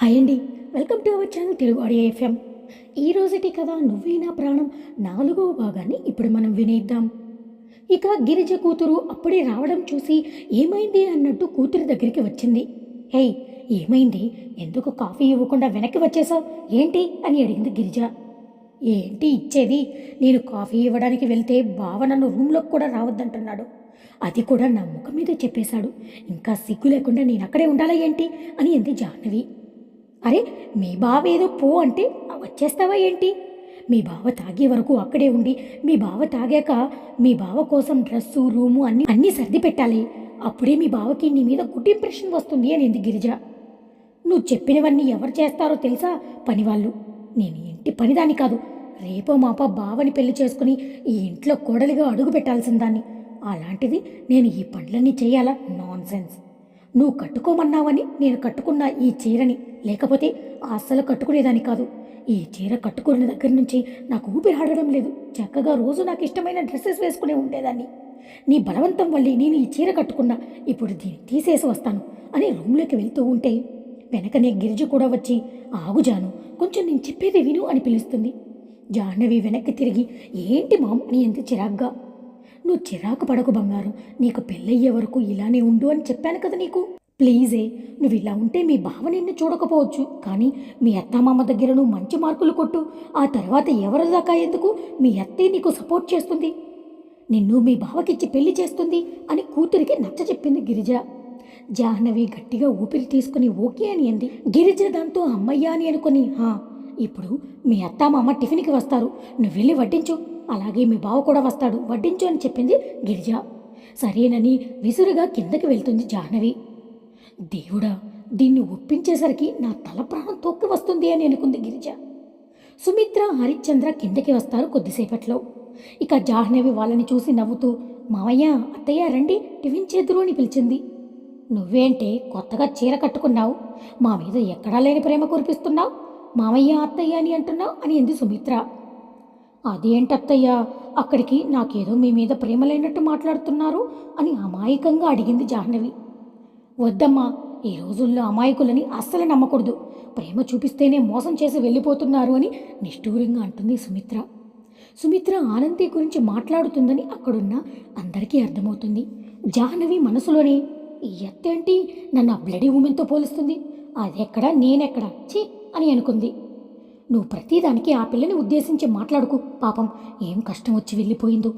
Hi అండి. Welcome to our channel Telugu audio FM. ఈ రోజుటి కథ నువ్వే నా ప్రాణం నాలుగవ భాగాన్ని ఇప్పుడు మనం వినేద్దాం. ఇక గిరిజ కూతురు అప్పుడే రావడం చూసి ఏమైంది అన్నట్టు కూతురి దగ్గరికి వచ్చింది. హేయ్ ఏమైంది? ఎందుకు కాఫీ ఇవ్వకుండా వెనక్కి వచ్చేసావు ఏంటి? అని అడిగింది గిరిజ. ఏంటి ఇచ్చేది? నేను కాఫీ ఇవ్వడానికి వెళ్తే బావ నన్ను రూమ్లోకి కూడా రావద్దంటున్నాడు. అది కూడా నా ముఖం మీద చెప్పేశాడు. ఇంకా సిగ్గు లేకుండా నేను అక్కడే ఉండాలా ఏంటి? అని అంది జాహ్నవి. అరే మీ బావ ఏదో పో అంటే వచ్చేస్తావా ఏంటి? మీ బావ తాగే వరకు అక్కడే ఉండి మీ బావ తాగాక మీ బావ కోసం డ్రెస్సు రూము అన్ని అన్నీ సర్ది పెట్టాలి. అప్పుడే మీ బావకి నీ మీద గుడ్ ఇంప్రెషన్ వస్తుంది అని గిరిజ. నువ్వు చెప్పినవన్నీ ఎవరు చేస్తారో తెలుసా? పనివాళ్ళు. నేను ఇంటి పనిదాన్ని కాదు. రేపో మాప బావని పెళ్ళి చేసుకుని ఈ ఇంట్లో కోడలిగా అడుగు పెట్టాల్సిందాన్ని. అలాంటిది నేను ఈ పనులన్నీ చేయాలా? నాన్ సెన్స్ నువ్వు కట్టుకోమన్నావని నేను కట్టుకున్న ఈ చీరని లేకపోతే అస్సలు కట్టుకునేదాన్ని కాదు. ఈ చీర కట్టుకున్న దగ్గర నుంచి నాకు ఊపిరి ఆడడం లేదు. చక్కగా రోజు నాకు ఇష్టమైన డ్రెస్సెస్ వేసుకునే ఉండేదాన్ని. నీ బలవంతం వల్లే నేను ఈ చీర కట్టుకున్నా ఇప్పుడు దీన్ని తీసేసి వస్తాను అని రూమ్లోకి వెళ్తూ ఉంటే వెనకనే గిరిజ కూడా వచ్చి ఆగుజాను కొంచెం నేను చెప్పేది విను అని పిలుస్తుంది. జాహ్నవి వెనక్కి తిరిగి ఏంటి మామ్ అని ఎంత చిరాగ్గా? నువ్వు చిరాకు పడకు బంగారం. నీకు పెళ్ళయ్యే వరకు ఇలానే ఉండు అని చెప్పాను కదా నీకు. ప్లీజే నువ్వు ఇలా ఉంటే మీ బావ నిన్ను చూడకపోవచ్చు. కానీ మీ అత్తమామ దగ్గర నువ్వు మంచి మార్కులు కొట్టు. ఆ తర్వాత ఎవరి దాకా ఎందుకు మీ అత్తే నీకు సపోర్ట్ చేస్తుంది? నిన్ను మీ బావకిచ్చి పెళ్ళి చేస్తుంది అని కూతురికి నచ్చ చెప్పింది గిరిజ. జాహ్నవి గట్టిగా ఊపిరి తీసుకుని ఓకే అని అంది. గిరిజ దాంతో అమ్మయ్య అని అనుకుని హా ఇప్పుడు మీ అత్త మామ టిఫిన్కి వస్తారు. నువ్వు వెళ్ళి వడ్డించు. అలాగే మీ బావ కూడా వస్తాడు. వడ్డించు అని చెప్పింది గిరిజ. సరేనని విసురుగా కిందకి వెళ్తుంది జాహ్నవి. దేవుడా దీన్ని ఒప్పించేసరికి నా తల ప్రాణం తొక్కి వస్తుంది అని అనుకుంది గిరిజ. సుమిత్ర హరిశ్చంద్ర కిందకి వస్తారు కొద్దిసేపట్లో. ఇక జాహ్నవి వాళ్ళని చూసి నవ్వుతూ మావయ్య అత్తయ్య రండి. టిఫిన్ చేద్దురు అని పిలిచింది. నువ్వేంటే కొత్తగా చీర కట్టుకున్నావు. మా మీద ఎక్కడా లేని ప్రేమ కురిపిస్తున్నావు. మామయ్య అత్తయ్య అని అంటున్నావు అని అంది సుమిత్ర. అదేంటత్తయ్యా? అక్కడికి నాకేదో మీ మీద ప్రేమ లేనట్టు మాట్లాడుతున్నారు అని అమాయకంగా అడిగింది జాహ్నవి. వద్దమ్మా ఈ రోజుల్లో అమాయకులని అస్సలు నమ్మకూడదు. ప్రేమ చూపిస్తేనే మోసం చేసి వెళ్ళిపోతున్నారు అని నిష్ఠూరంగా అంటుంది సుమిత్ర. సుమిత్ర ఆనంది గురించి మాట్లాడుతుందని అక్కడున్న అందరికీ అర్థమవుతుంది. జాహ్నవి మనసులోనే ఈ ఎత్తేంటి? నన్ను ఆ బ్లడీ ఉమెన్తో పోలుస్తుంది. అదెక్కడా? నేనెక్కడ? ఛీ! అని అనుకుంది. నువ్వు ప్రతిదానికి ఆ పిల్లని ఉద్దేశించి మాట్లాడుకు పాపం. ఏం కష్టం వచ్చి వెళ్ళిపోయిందో.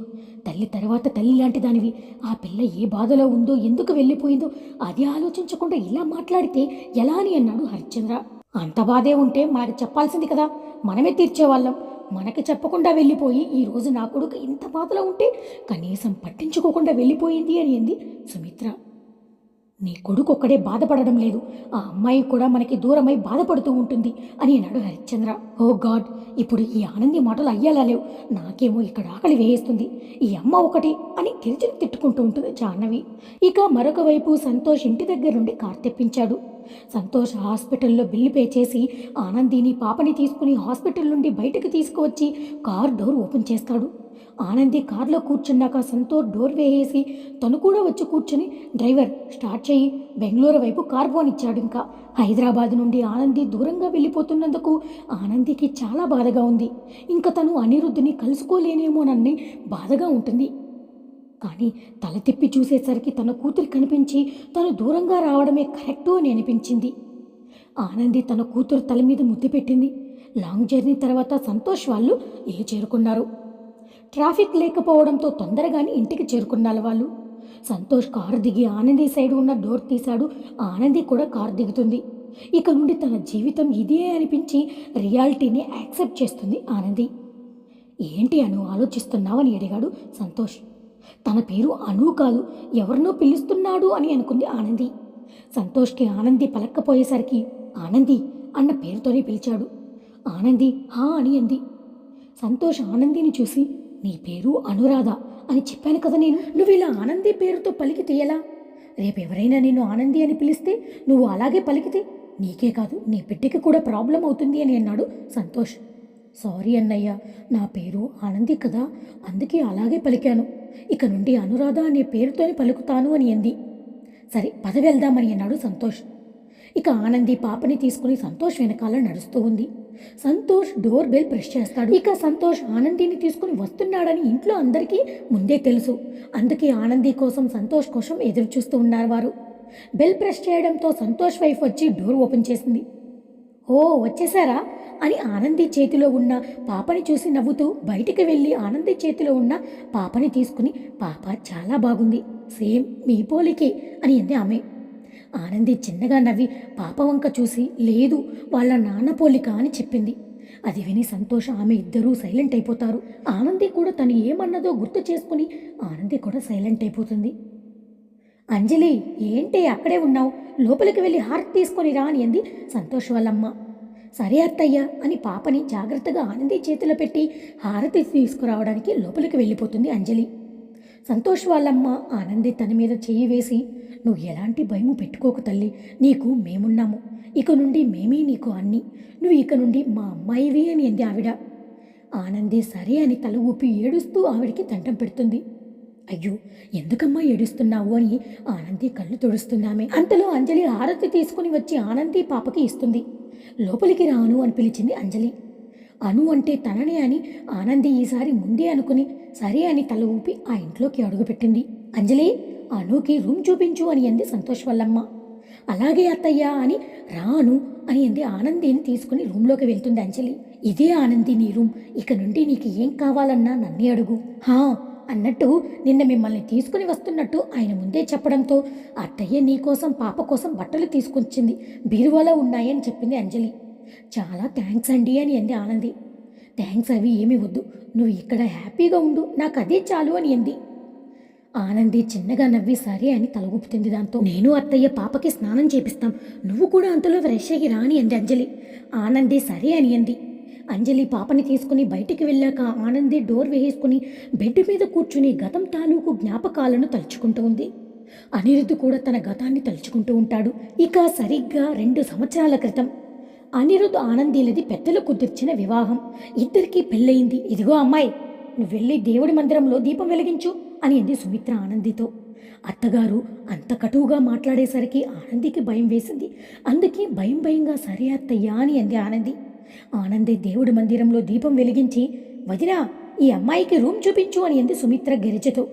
తల్లి తర్వాత తల్లి లాంటి దానివి. ఆ పిల్ల ఏ బాధలో ఉందో ఎందుకు వెళ్ళిపోయిందో అది ఆలోచించకుండా ఇలా మాట్లాడితే ఎలా అని అన్నాడు హరిశ్చంద్ర. అంత బాధే ఉంటే మనకు చెప్పాల్సింది కదా. మనమే తీర్చేవాళ్ళం. మనకి చెప్పకుండా వెళ్ళిపోయి ఈరోజు నా కొడుకు ఇంత బాధలో ఉంటే కనీసం పట్టించుకోకుండా వెళ్ళిపోయింది అని అంది సుమిత్ర. నీ కొడుకు ఒక్కడే బాధపడడం లేదు. ఆ అమ్మాయి కూడా మనకి దూరమై బాధపడుతూ ఉంటుంది అని అన్నాడు హరిశ్చంద్ర. ఓ గాడ్ ఇప్పుడు ఈ ఆనంది మాటలు అయ్యేలా లేవు. నాకేమో ఇక్కడ ఆకలి వేయిస్తుంది. ఈ అమ్మ ఒకటి అని గిరిజను తిట్టుకుంటూ ఉంటుంది జాహ్నవి. ఇక మరొక వైపు సంతోష్ ఇంటి దగ్గర నుండి కార్ తెప్పించాడు. సంతోష్ హాస్పిటల్లో బిల్లు పే చేసి ఆనందిని పాపని తీసుకుని హాస్పిటల్ నుండి బయటకు తీసుకువచ్చి కార్ డోర్ ఓపెన్ చేస్తాడు. ఆనంది కార్లో కూర్చున్నాక సంతోష్ డోర్ వేసేసి తను కూడా వచ్చి కూర్చొని డ్రైవర్ స్టార్ట్ చేయి. బెంగళూరు వైపు కార్ పోనిచ్చాడు ఇచ్చాడు ఇంకా. హైదరాబాద్ నుండి ఆనంది దూరంగా వెళ్ళిపోతున్నందుకు ఆనందికి చాలా బాధగా ఉంది. ఇంకా తను అనిరుద్ధిని కలుసుకోలేనేమోనని బాధగా ఉంటుంది. కానీ తల తిప్పి చూసేసరికి తన కూతురు కనిపించి తను దూరంగా రావడమే కరెక్టు అని అనిపించింది. ఆనంది తన కూతురు తల మీద ముద్దు పెట్టింది. లాంగ్ జర్నీ తర్వాత సంతోష్ వాళ్ళు ఇల్లు చేరుకున్నారు. ట్రాఫిక్ లేకపోవడంతో తొందరగానే ఇంటికి చేరుకున్నారు వాళ్ళు. సంతోష్ కారు దిగి ఆనంది సైడ్ ఉన్న డోర్ తీశాడు. ఆనంది కూడా కారు దిగుతుంది. ఇక నుండి తన జీవితం ఇదే అనిపించి రియాలిటీని యాక్సెప్ట్ చేస్తుంది ఆనంది. ఏంటి అను ఆలోచిస్తున్నావని అడిగాడు సంతోష్. తన పేరు అను కాదు ఎవరినో పిలుస్తున్నాడు అని అనుకుంది ఆనంది. సంతోష్కి ఆనంది పలక్కపోయేసరికి ఆనంది అన్న పేరుతోనే పిలిచాడు. ఆనంది హా అని అంది. సంతోష్ ఆనందిని చూసి నీ పేరు అనురాధ అని చెప్పాను కదా నేను. నువ్వు ఇలా ఆనంది పేరుతో పలికితే ఎలా రేపు ఎవరైనా నేను ఆనంది అని పిలిస్తే నువ్వు అలాగే పలికితే నీకే కాదు నీ బిడ్డకి కూడా ప్రాబ్లం అవుతుంది అని అన్నాడు సంతోష్. సారీ అన్నయ్య నా పేరు ఆనంది కదా అందుకే అలాగే పలికాను. ఇక నుండి అనురాధ అనే పేరుతోనే పలుకుతాను అని అంది. సరే పద వెళ్దామని అన్నాడు సంతోష్. ఇక ఆనంది పాపని తీసుకుని సంతోష్ వెనకాల నడుస్తూ ఉంది. సంతోష్ డోర్ బెల్ ప్రెస్ చేస్తాడు. ఇక సంతోష్ ఆనందిని తీసుకుని వస్తున్నాడని ఇంట్లో అందరికీ ముందే తెలుసు. అందుకే ఆనంది కోసం సంతోష్ కోసం ఎదురు చూస్తూ ఉన్నారు వారు. బెల్ ప్రెస్ చేయడంతో సంతోష్ వైఫ్ వచ్చి డోర్ ఓపెన్ చేసింది. ఓ వచ్చేసారా? అని ఆనంది చేతిలో ఉన్న పాపని చూసి నవ్వుతూ బయటికి వెళ్ళి ఆనంది చేతిలో ఉన్న పాపని తీసుకుని పాప చాలా బాగుంది. సేమ్ మీ పోలికి అని అంది ఆమె. ఆనంది చిన్నగా నవ్వి పాప వంక చూసి లేదు వాళ్ళ నాన్న పోలిక అని చెప్పింది. అది విని సంతోష ఆమె ఇద్దరూ సైలెంట్ అయిపోతారు. ఆనంది కూడా తను ఏమన్నదో గుర్తు చేసుకుని ఆనంది కూడా సైలెంట్ అయిపోతుంది. అంజలి ఏంటి అక్కడే ఉన్నావు? లోపలికి వెళ్ళి హారతి తీసుకొని రా అని అంది సంతోష్ వాళ్ళమ్మ. సరే అత్తయ్య అని పాపని జాగ్రత్తగా ఆనంది చేతిలో పెట్టి హారతి తీసుకురావడానికి లోపలికి వెళ్ళిపోతుంది అంజలి. సంతోష్ వాళ్ళమ్మ ఆనంది తన మీద చెయ్యి వేసి నువ్వు ఎలాంటి భయము పెట్టుకోకు తల్లి నీకు మేమున్నాము. ఇక నుండి మేమే నీకు అన్ని. నువ్వు ఇక నుండి మా అమ్మాయివి అని అంది ఆవిడ. ఆనంది సరే అని తల ఊపి ఏడుస్తూ ఆవిడికి దండం పెడుతుంది. అయ్యో ఎందుకమ్మా ఏడుస్తున్నావు అని ఆనంది కళ్ళు తుడుస్తున్నామే అంతలో అంజలి హారతి తీసుకుని వచ్చి ఆనంది పాపకి ఇస్తుంది. లోపలికి రాను అని పిలిచింది అంజలి. అను అంటే తననే అని ఆనంది ఈసారి ముందే అనుకుని సరే అని తల ఊపి ఆ ఇంట్లోకి అడుగుపెట్టింది. అంజలి అనుకి రూమ్ చూపించు అని అంది సంతోష్ వల్లమ్మ అలాగే అత్తయ్య అని రాను అని అంది ఆనందిని తీసుకుని రూమ్లోకి వెళ్తుంది అంజలి. ఇదే ఆనంది నీ రూమ్ ఇక నుండి నీకు ఏం కావాలన్నా నన్నే అడుగు. హా అన్నట్టు నిన్న మిమ్మల్ని తీసుకుని వస్తున్నట్టు ఆయన ముందే చెప్పడంతో అత్తయ్య నీ కోసం పాప కోసం బట్టలు తీసుకొచ్చింది. బీరువాలో ఉన్నాయని చెప్పింది అంజలి. చాలా థ్యాంక్స్ అండి అని అంది ఆనంది. థ్యాంక్స్ అవి ఏమీ వద్దు. నువ్వు ఇక్కడ హ్యాపీగా ఉండు. నాకు అదే చాలు అని అంది. ఆనంది చిన్నగా నవ్వి సరే అని తలగొప్పుతుంది దాంతో. నేను అత్తయ్య పాపకి స్నానం చేపిస్తాం. నువ్వు కూడా అంతలో ఫ్రెష్ అయ్యి రాని అంది అంజలి. ఆనంది సరే అని అంది. అంజలి పాపని తీసుకుని బయటికి వెళ్ళాక ఆనంది డోర్ వేసుకుని బెడ్ మీద కూర్చుని గతం తాలూకు జ్ఞాపకాలను తలుచుకుంటూ ఉంది. అనిరుద్ధు కూడా తన గతాన్ని తలుచుకుంటూ ఉంటాడు. ఇక సరిగ్గా రెండు సంవత్సరాల క్రితం అనిరుద్ ఆనందీలది పెద్దలు కుదిర్చిన వివాహం. ఇద్దరికీ పెళ్ళయింది. ఇదిగో అమ్మాయి నువ్వు వెళ్ళి దేవుడి మందిరంలో దీపం వెలిగించు అని అంది సుమిత్ర ఆనందితో. అత్తగారు అంత కటువుగా మాట్లాడేసరికి ఆనందికి భయం వేసింది. అందుకే భయం భయంగా సరే అత్తయ్యా అని అంది ఆనంది. ఆనంది దేవుడి మందిరంలో దీపం వెలిగించి వదినా ఈ అమ్మాయికి రూమ్ చూపించు అని అంది సుమిత్ర గిరిజతో.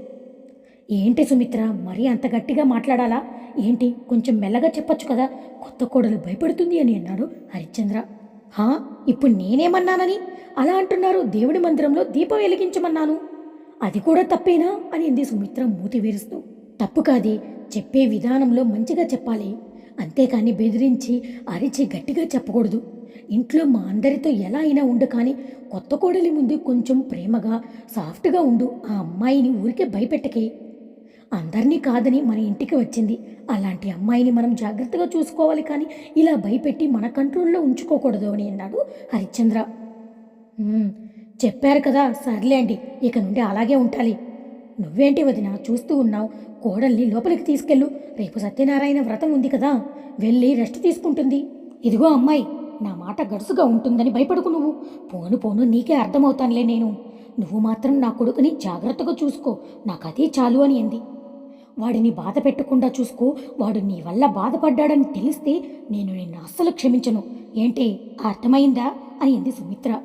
ఏంటి సుమిత్ర మరీ అంత గట్టిగా మాట్లాడాలా? ఏంటి కొంచెం మెల్లగా చెప్పొచ్చు కదా? కొత్త కోడలు భయపడుతుంది అని అన్నాడు హరిశ్చంద్ర. హా ఇప్పుడు నేనేమన్నానని? అలా అంటున్నారు దేవుడి మందిరంలో దీపం వెలిగించమన్నాను. అది కూడా తప్పేనా? అని అంది సుమిత్ర మూతి విరుస్తూ. తప్పు కాది చెప్పే విధానంలో మంచిగా చెప్పాలి. అంతేకాని బెదిరించి అరిచి గట్టిగా చెప్పకూడదు. ఇంట్లో మా అందరితో ఎలా అయినా ఉండు కానీ కొత్త కోడలి ముందు కొంచెం ప్రేమగా సాఫ్ట్గా ఉండు. ఆ అమ్మాయిని ఊరికే భయపెట్టకే. అందరినీ కాదని మన ఇంటికి వచ్చింది. అలాంటి అమ్మాయిని మనం జాగ్రత్తగా చూసుకోవాలి కానీ ఇలా భయపెట్టి మన కంట్రోల్లో ఉంచుకోకూడదు అని అన్నాడు హరిశ్చంద్ర. చెప్పారు కదా సర్లేండి ఇక నుండి అలాగే ఉండాలి. నువ్వేంటి వదిన చూస్తూ ఉన్నావు. కోడల్ని లోపలికి తీసుకెళ్ళు. రేపు సత్యనారాయణ వ్రతం ఉంది కదా వెళ్ళి రెస్ట్ తీసుకుంటుంది. ఇదిగో అమ్మాయి నా మాట గడుసుగా ఉంటుందని భయపడుకు నువ్వు. పోను పోను నీకే అర్థమవుతానులే నేను. నువ్వు మాత్రం నా కొడుకుని జాగ్రత్తగా చూసుకో. నాకు అదే చాలు అని అంది. వాడిని బాధ పెట్టకుండా చూసుకో. వాడు నీ వల్ల బాధపడ్డాడని తెలిస్తే నేను నిన్ను అస్సలు క్షమించను. ఏంటి? అర్థమైందా? అని అంది సుమిత్ర.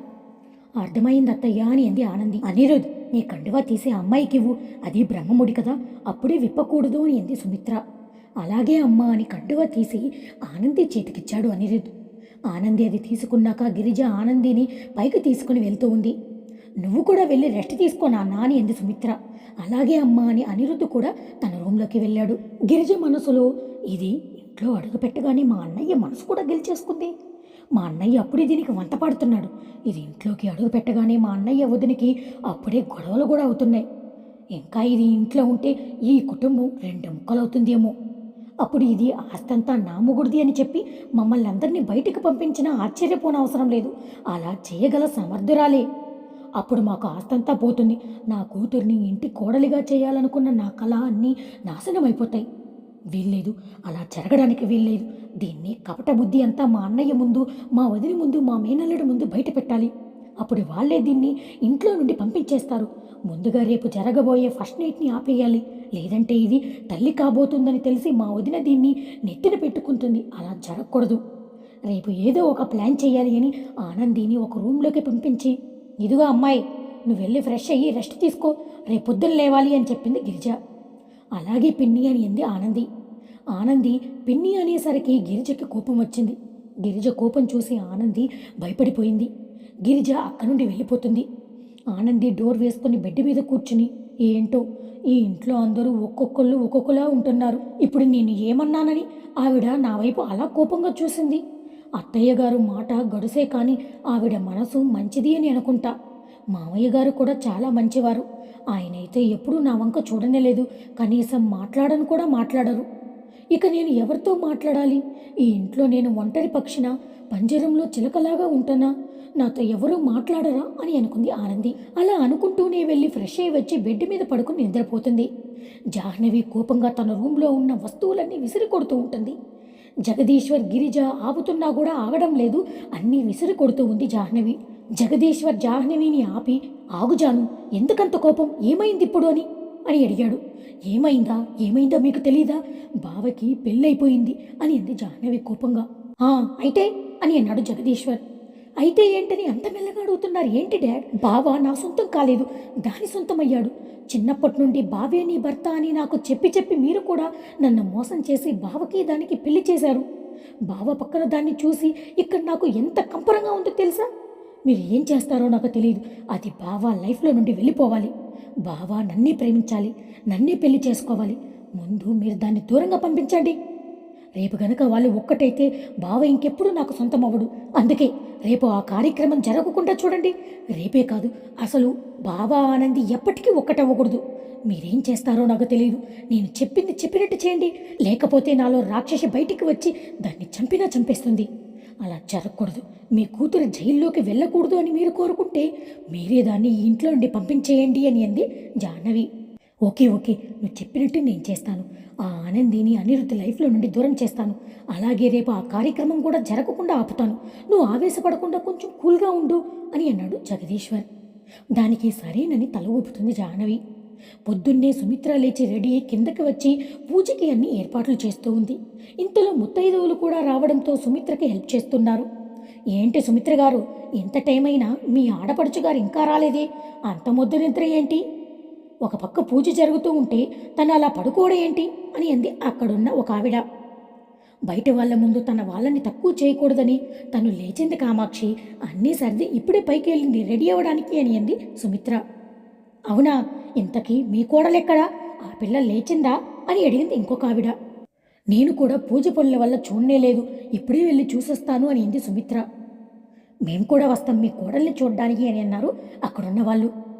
అర్థమైంది అత్తయ్య అని అంది ఆనంది. అనిరుద్ నీ కండువా తీసే అమ్మాయికివ్వు. అది బ్రహ్మముడి కదా. అప్పుడే విప్పకూడదు అని అంది సుమిత్ర. అలాగే అమ్మా అని కండువా తీసి ఆనంది చేతికిచ్చాడు అనిరుద్. ఆనంది అది తీసుకున్నాక గిరిజ ఆనందిని పైకి తీసుకుని వెళ్తూ ఉంది. నువ్వు కూడా వెళ్ళి రెస్ట్ తీసుకో నాన్న అని అంది సుమిత్ర. అలాగే అమ్మా అని అనిరుద్ధ్ కూడా తన రూమ్లోకి వెళ్ళాడు. గిరిజ మనసులో ఇది ఇంట్లో అడుగు పెట్టగానే మా అన్నయ్య మనసు కూడా గెలిచేసుకుంది. మా అన్నయ్య అప్పుడే దీనికి వంత పాడుతున్నాడు. ఇది ఇంట్లోకి అడుగు పెట్టగానే మా అన్నయ్య వదినికి అప్పుడే గొడవలు కూడా అవుతున్నాయి. ఇంకా ఇది ఇంట్లో ఉంటే ఈ కుటుంబం రెండు ముక్కలవుతుందేమో. అప్పుడు ఇది ఆస్తంతా నామగుడిది అని చెప్పి మమ్మల్ని అందరినీ బయటికి పంపించినా ఆశ్చర్యపోనవసరం లేదు. అలా చేయగల సమర్థురాలే. అప్పుడు మాకు ఆస్తంతా పోతుంది. నా కూతుర్ని ఇంటి కోడలిగా చేయాలనుకున్న నా కళ అన్నీ నాశనం అయిపోతాయి వీల్లేదు అలా జరగడానికి వీల్లేదు. దీన్ని కపట బుద్ధి అంతా మా అన్నయ్య ముందు మా వదిలి ముందు మా మేనల్లుడి ముందు బయట పెట్టాలి. అప్పుడు వాళ్ళే దీన్ని ఇంట్లో నుండి పంపించేస్తారు. ముందుగా రేపు జరగబోయే ఫస్ట్ నైట్ని ఆపేయాలి. లేదంటే ఇది తల్లి కాబోతుందని తెలిసి మా వదిన దీన్ని నెత్తిన పెట్టుకుంటుంది. అలా జరగకూడదు. రేపు ఏదో ఒక ప్లాన్ చేయాలి అని ఆనందిని ఒక రూమ్లోకి పంపించి ఇదిగో అమ్మాయి నువ్వు వెళ్ళి ఫ్రెష్ అయ్యి రెస్ట్ తీసుకో రేపు పొద్దున్న లేవాలి అని చెప్పింది గిరిజ. అలాగే పిన్ని అని అంది ఆనంది. ఆనంది పిన్ని అనేసరికి గిరిజకి కోపం వచ్చింది. గిరిజ కోపం చూసి ఆనంది భయపడిపోయింది. గిరిజ అక్కడి నుండి వెళ్ళిపోతుంది. ఆనంది డోర్ వేసుకుని బెడ్ మీద కూర్చుని ఏంటో ఈ ఇంట్లో అందరూ ఒక్కొక్కళ్ళు ఒక్కొక్కలా ఉంటున్నారు. ఇప్పుడు నేను ఏమన్నానని ఆవిడ నా వైపు అలా కోపంగా చూసింది. అత్తయ్య గారు మాట గడుసే కానీ ఆవిడ మనసు మంచిది అని అనుకుంటా. మామయ్య గారు కూడా చాలా మంచివారు. ఆయనైతే ఎప్పుడూ నా వంక చూడనేలేదు. కనీసం మాట్లాడను కూడా మాట్లాడరు. ఇక నేను ఎవరితో మాట్లాడాలి? ఈ ఇంట్లో నేను ఒంటరి పక్షిన పంజరంలో చిలకలాగా ఉంటున్నా నాతో ఎవరూ మాట్లాడరా అని అనుకుంది ఆనంది. అలా అనుకుంటూనే వెళ్ళి ఫ్రెష్ అయ్యి వచ్చి బెడ్ మీద పడుకుని నిద్రపోతుంది. జాహ్నవి కోపంగా తన రూమ్లో ఉన్న వస్తువులన్నీ విసిరి కొడుతూ ఉంటుంది. జగదీశ్వర్ గిరిజ ఆపుతున్నా కూడా ఆగడం లేదు. అన్నీ విసిరి కొడుతూ ఉంది జాహ్నవి. జగదీశ్వర్ జాహ్నవిని ఆపి ఆగుజాను ఎందుకంత కోపం? ఏమైంది ఇప్పుడు అని? అని అడిగాడు. ఏమైందా? ఏమైందో మీకు తెలీదా? బావకి పెళ్ళైపోయింది అని అంది జాహ్నవి కోపంగా. "ఆ, అయితే అని అన్నాడు జగదీశ్వర్. అయితే ఏంటని అంత మెల్లగా అడుగుతున్నారు. ఏంటి డాడ్? బావ నా సొంతం కాలేదు. దాని సొంతమయ్యాడు. చిన్నప్పటి నుండి బావే నీ భర్త అని నాకు చెప్పి చెప్పి మీరు కూడా నన్ను మోసం చేసి బావకి దానికి పెళ్ళి చేశారు. బావ పక్కన దాన్ని చూసి ఇక్కడ నాకు ఎంత కంపరంగా ఉందో తెలుసా? మీరు ఏం చేస్తారో నాకు తెలియదు. అది బావ లైఫ్లో నుండి వెళ్ళిపోవాలి. బావ నన్నే ప్రేమించాలి. నన్నే పెళ్ళి చేసుకోవాలి. ముందు మీరు దాన్ని దూరంగా పంపించండి. రేపు గనక వాళ్ళు ఒక్కటైతే బావ ఇంకెప్పుడు నాకు సొంతం అవ్వడు అందుకే రేపు ఆ కార్యక్రమం జరగకుండా చూడండి. రేపే కాదు అసలు బావ ఆనంది ఎప్పటికీ ఒక్కటవ్వకూడదు. మీరేం చేస్తారో నాకు తెలియదు నేను చెప్పింది చెప్పినట్టు చేయండి. లేకపోతే నాలో రాక్షసి బయటికి వచ్చి దాన్ని చంపినా చంపేస్తుంది. అలా జరగకూడదు. మీ కూతురు జైల్లోకి వెళ్ళకూడదు అని మీరు కోరుకుంటే మీరే దాన్ని ఇంట్లో నుండి పంపించేయండి అని అంది జాహ్నవి. Okay okay. నువ్వు చెప్పినట్టు నేను చేస్తాను. ఆ ఆనందిని అనిరుద్ధ లైఫ్లో నుండి దూరం చేస్తాను. అలాగే రేపు ఆ కార్యక్రమం కూడా జరగకుండా ఆపుతాను. నువ్వు ఆవేశపడకుండా కొంచెం కూల్గా ఉండు అని అన్నాడు జగదీశ్వర్. దానికి సరేనని తల ఊపుతుంది జాహ్నవి. పొద్దున్నే సుమిత్ర లేచి రెడీ అయి కిందకి వచ్చి పూజకి అన్ని ఏర్పాట్లు చేస్తూ ఉంది. ఇంతలో ముత్తైదువులు కూడా రావడంతో సుమిత్రకి హెల్ప్ చేస్తున్నారు. ఏంటి సుమిత్ర గారు ఎంత టైం అయినా మీ ఆడపడుచు గారు ఇంకా రాలేదే? అంత ముద్దు నిద్ర ఏంటి? ఒక పక్క పూజ జరుగుతూ ఉంటే తను అలా పడుకోవడం ఏంటి అని అంది అక్కడున్న ఒక ఆవిడ. బయట వాళ్ళ ముందు తన వాళ్ళని తక్కువ చేయకూడదని తను లేచింది కామాక్షి. అన్నీ సర్ది ఇప్పుడే పైకి వెళ్ళింది రెడీ అవ్వడానికి అని అంది సుమిత్ర. అవునా? ఇంతకీ మీ కోడలెక్కడా? ఆ పిల్ల లేచిందా? అని అడిగింది ఇంకొక ఆవిడ. నేను కూడా పూజ పనుల వల్ల చూడనే లేదు ఇప్పుడే వెళ్ళి చూసొస్తాను అని అంది సుమిత్ర. మేము కూడా వస్తాం మీ కోడల్ని చూడడానికి అని అన్నారు అక్కడున్న వాళ్ళు.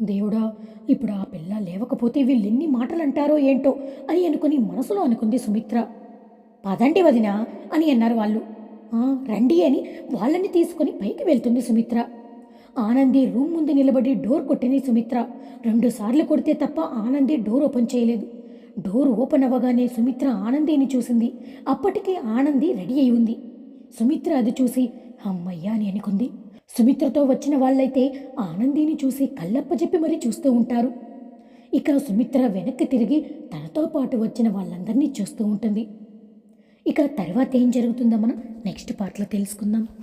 దేవుడా ఇప్పుడు ఆ పిల్ల లేవకపోతే వీళ్ళు ఎన్ని మాటలు అంటారో ఏంటో అని అనుకుని మనసులో అనుకుంది సుమిత్ర. పదండి వదినా అని అన్నారు వాళ్ళు. రండి అని వాళ్ళని తీసుకొని పైకి వెళ్తుంది సుమిత్ర. ఆనంది రూమ్ ముందు నిలబడి డోర్ కొట్టింది సుమిత్ర. రెండు సార్లు కొడితే తప్ప ఆనంది డోర్ ఓపెన్ చేయలేదు. డోర్ ఓపెన్ అవ్వగానే సుమిత్ర ఆనందిని చూసింది. అప్పటికే ఆనంది రెడీ అయి ఉంది. సుమిత్ర అది చూసి అమ్మయ్యా అని అనుకుంది. సుమిత్రతో వచ్చిన వాళ్ళైతే ఆనందిని చూసి కళ్ళప్పజెప్పి మరీ చూస్తూ ఉంటారు. ఇక సుమిత్ర వెనక్కి తిరిగి తనతో పాటు వచ్చిన వాళ్ళందరినీ చూస్తూ ఉంటుంది. ఇక తర్వాత ఏం జరుగుతుందో మనం నెక్స్ట్ పార్ట్లో తెలుసుకుందాం.